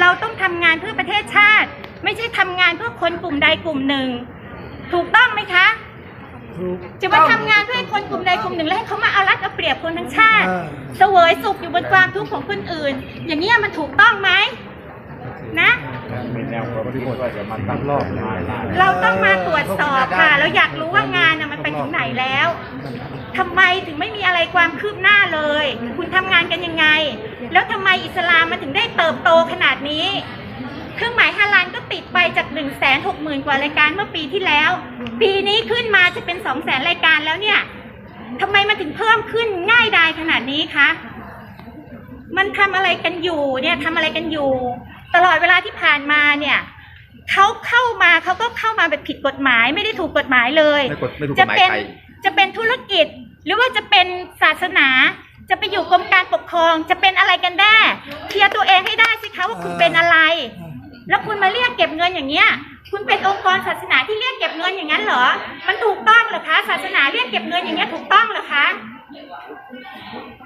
เราต้องทำงานเพื่อประเทศชาติ ไม่ใช่ทำงานเพื่อคนกลุ่มใดกลุ่มหนึ่ง ถูกต้องไหมคะ จะมาทำงานเพื่อให้คนกลุ่มใดกลุ่มหนึ่งแล้วให้เขามาเอารัดเอาเปรียบคนทั้งชาติเออเสวยสุขอยู่บนความทุกข์ของคนอื่น อย่างนี้ยมันถูกต้องไหมนะ เป็นแนวความคิดว่าจะมาตั้งรอบงานเราต้องมาตรวจสอบค่ะ เราอยากรู้ว่างานน่ะมันไปถึงไหนแล้วทำไมถึงไม่มีอะไรความคืบหน้าเลย คุณทำงานกันยังไง แล้วทำไมอิสลามมันถึงได้เติบโตขนาดนี้ เครื่องหมายฮาลานก็ติดไปจาก1นึ่งแสนหกหมื่นกว่ารายการเมื่อปีที่แล้ว ปีนี้ขึ้นมาจะเป็น2องแสนรายการแล้วเนี่ยทำไมมันถึงเพิ่มขึ้นง่ายดายขนาดนี้คะมันทำอะไรกันอยู่เนี่ยทำอะไรกันอยู่ ตลอดเวลาที่ผ่านมาเนี่ยเขาเข้ามาเขาก็เข้ามาแบบผิดกฎหมายไม่ได้ถูกกฎหมายเลย ไม่กดไม่ถูกกจะฎหมายเป็นใคร จะเป็นธุรกิจหรือว่าจะเป็นศาสนา จะไปอยู่กรมการปกครองจะเป็นอะไรกันแน่เคลียร์ตัวเองให้ได้สิคะว่าคุณเป็นอะไร แล้วคุณมาเรียกเก็บเงินอย่างเงี้ย คุณเป็นองค์กรศาสนาที่เรียกเก็บเงินอย่างนั้นเหรอ มันถูกต้องเหรอคะ ศาสนาเรียกเก็บเงินอย่างเงี้ยถูกต้องเหรอคะ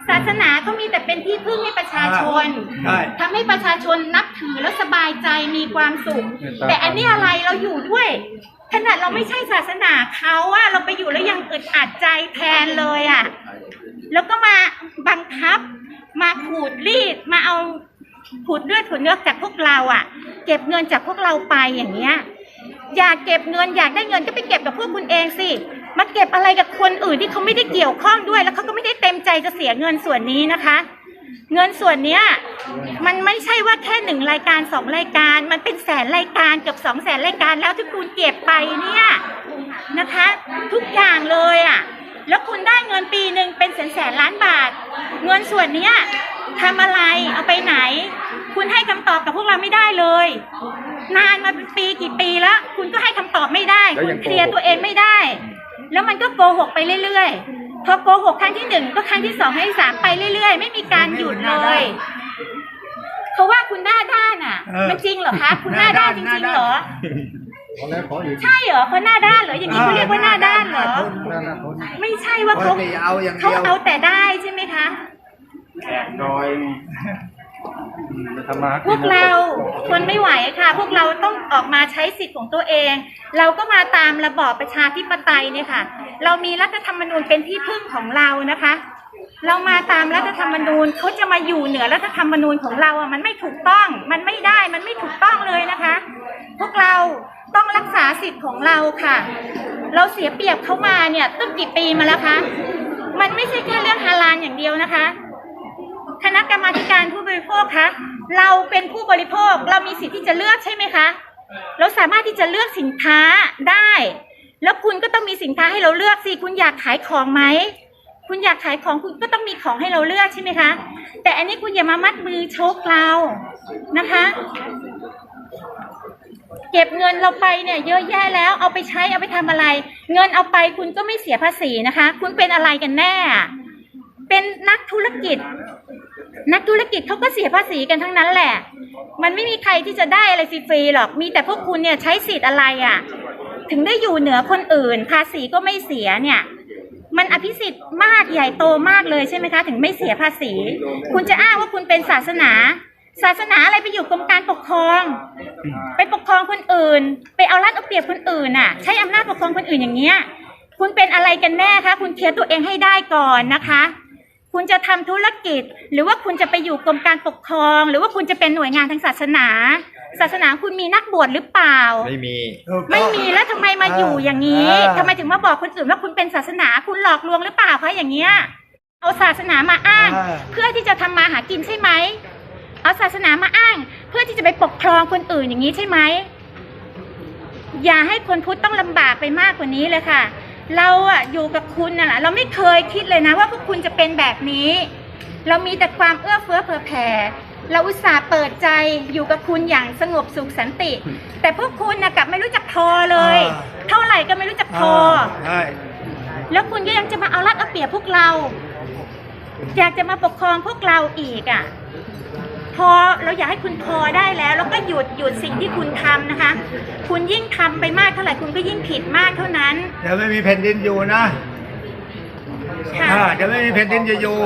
ศาสนาเขามีแต่เป็นที่พึ่งให้ประชาชนใช่ ทำให้ประชาชนนับถือแล้วสบายใจมีความสุข แต่อันนี้อะไรเราอยู่ด้วยขนาดเราไม่ใช่ศาสนาเขาอะเราไปอยู่แล้วยังอึดอัดใจแทนเลยอะ แล้วก็มาบังคับ มาขูดรีดมาเอาขูดเลือดขูดเนื้อจากพวกเราอะเก็บเงินจากพวกเราไปอย่างเงี้ยอยากเก็บเงินอยากได้เงินก็ไปเก็บกับพวกคุณเองสิมาเก็บอะไรกับคนอื่นที่เขาไม่ได้เกี่ยวข้องด้วย แล้วเขาก็ไม่ได้เต็มใจจะเสียเงินส่วนนี้นะคะ เงินส่วนเนี้ยมันไม่ใช่ว่าแค่หนึ่งรายการสองรายการ มันเป็นแสนรายการเกือบสองแสนรายการแล้วที่คุณเก็บไปเนี่ยนะคะ ทุกอย่างเลยอะ แล้วคุณได้เงินปีหนึ่งเป็นแสนแสนล้านบาท เงินส่วนเนี้ยทำอะไรเอาไปไหน คุณให้คำตอบกับพวกเราไม่ได้เลย นานมาเป็นปีกี่ปีแล้ว คุณก็ให้คำตอบไม่ได้ แล้วคุยัณงเคลียร์โกหกตัวเองไม่ได้ แล้วมันก็โกหกไปเรื่อยๆ พอโกหกครั้งที่หนึ่งก็ครั้งที่สองครั้งที่สามไปเรื่อยๆ ไม่มีการหยุดเลยเขาว่าคุณหน้าด้านอะ เออมันจริงเหรอคะ คุณหน้าด้านจริงๆเหรอ ขอแล้วขออีกใช่เหรอเขาหน้าด้านเหรออย่างนี้เขาเรียกว่าหน้าด้านเหรอ นั่นนะคนไม่ใช่ว่าเขาเขาจะเอาอย่างเดีเขายวเอาแต่ได้ใช่ไหมคะ แอบดอยธรรมะพวกเราทนไม่ไหวค่ะ พวกเราต้องออกมาใช้สิทธิ์ของตัวเอง เราก็มาตามระบอบประชาธิปไตยเนี่ยค่ะ เรามีรัฐธรรมนูญเป็นที่พึ่งของเรานะคะ เรามาตามรัฐธรรมนูญเขาจะมาอยู่เหนือรัฐธรรมนูญของเราอะมันไม่ถูกต้อง มันไม่ได้มันไม่ถูกต้องเลยนะคะ พวกเรา ต้องรักษาสิทธิ์ของเราค่ะ เราเสียเปรียบเขามาเนี่ยตั้งกี่ปีมาแล้วคะ มันไม่ใช่แค่เรื่องฮาลาลอย่างเดียวนะคะ คณะกรรมาการผู้บริโภคคะ เราเป็นผู้บริโภคเรามีสิทธิ์ที่จะเลือกใช่ไหมคะ เราสามารถที่จะเลือกสินค้าได้ แล้วคุณก็ต้องมีสินค้าให้เราเลือกสิ คุณอยากขายของไหม คุณอยากขายของคุณก็ต้องมีของให้เราเลือกใช่ไหมคะ แต่อันนี้คุณอย่ามามัดมือโชกเรานะคะ เก็บเงินเราไปเนี่ยเยอะแยะแล้วเอาไปใช้เอาไปทำอะไร เงินเอาไปคุณก็ไม่เสียภาษีนะคะ คุณเป็นอะไรกันแน่ เป็นนักธุรกิจ นักธุรกิจเขาก็เสียภาษีกันทั้งนั้นแหละ มันไม่มีใครที่จะได้อะไรฟรีๆหรอกมีแต่พวกคุณเนี่ยใช้สิทธิ์อะไรอะ่ะ ถึงได้อยู่เหนือคนอื่น ภาษีก็ไม่เสียเนี่ยมันอภิสิทธิ์มากใหญ่โตมากเลยใช่ไหมคะ ถึงไม่เสียภาษี คุณจะอ้างว่าคุณเป็นศาสนา ศาสนาอะไรไปอยู่กรมการปกครอง ไปปกครองคนอื่น ไปเอารัดเอาเปรียบคนอื่นน่ะ ใช้อำนาจปกครองคนอื่นอย่างเงี้ย คุณเป็นอะไรกันแน่คะ คุณเคลียร์ตัวเองให้ได้ก่อนนะคะ คุณจะทำธุรกิจ หรือว่าคุณจะไปอยู่กรมการปกครอง หรือว่าคุณจะเป็นหน่วยงานทางศาสนา ศาสนาคุณมีนักบวชหรือเปล่า ไม่มี ไม่มีแล้วทำไมมาอยู่อย่างนี้อ่าทำไมถึงมาบอกคนอื่นว่าคุณเป็นศาสนา คุณหลอกลวงหรือเปล่าคะอย่างเงี้ย เอาศาสนามาอ้าง เพื่อที่จะทำมาหากินใช่ไหม เอาศาสนามาอ้าง เพื่อที่จะไปปกครองคนอื่นอย่างนี้ใช่ไหมอย่าให้คนพุทธต้องลำบากไปมากกว่านี้เลยค่ะ เราอะอยู่กับคุณน่ะแหละเราไม่เคยคิดเลยนะว่าพวกคุณจะเป็นแบบนี้ เรามีแต่ความเอื้อเฟื้อเผื่อแผ่เราอุตส่าห์เปิดใจอยู่กับคุณอย่างสงบสุขสันติ แต่พวกคุณนะกลับไม่รู้จักพอเลยอ่าเท่าไหร่ก็ไม่รู้จักพอใช่แล้วคุณก็ยังจะมาเอารัดเอาเปรียบพวกเรา อยากจะมาปกครองพวกเราอีกอะ พอเราอยากให้คุณพอได้แล้ว แล้วก็หยุดหยุดสิ่งที่คุณทำนะคะ คุณยิ่งทำไปมากเท่าไหร่คุณก็ยิ่งผิดมากเท่านั้น เดี๋ยวไม่มีแผ่นดินอยู่นะค่ะอ่าเดี๋ยวไม่มีแผ่นดินจะอยู่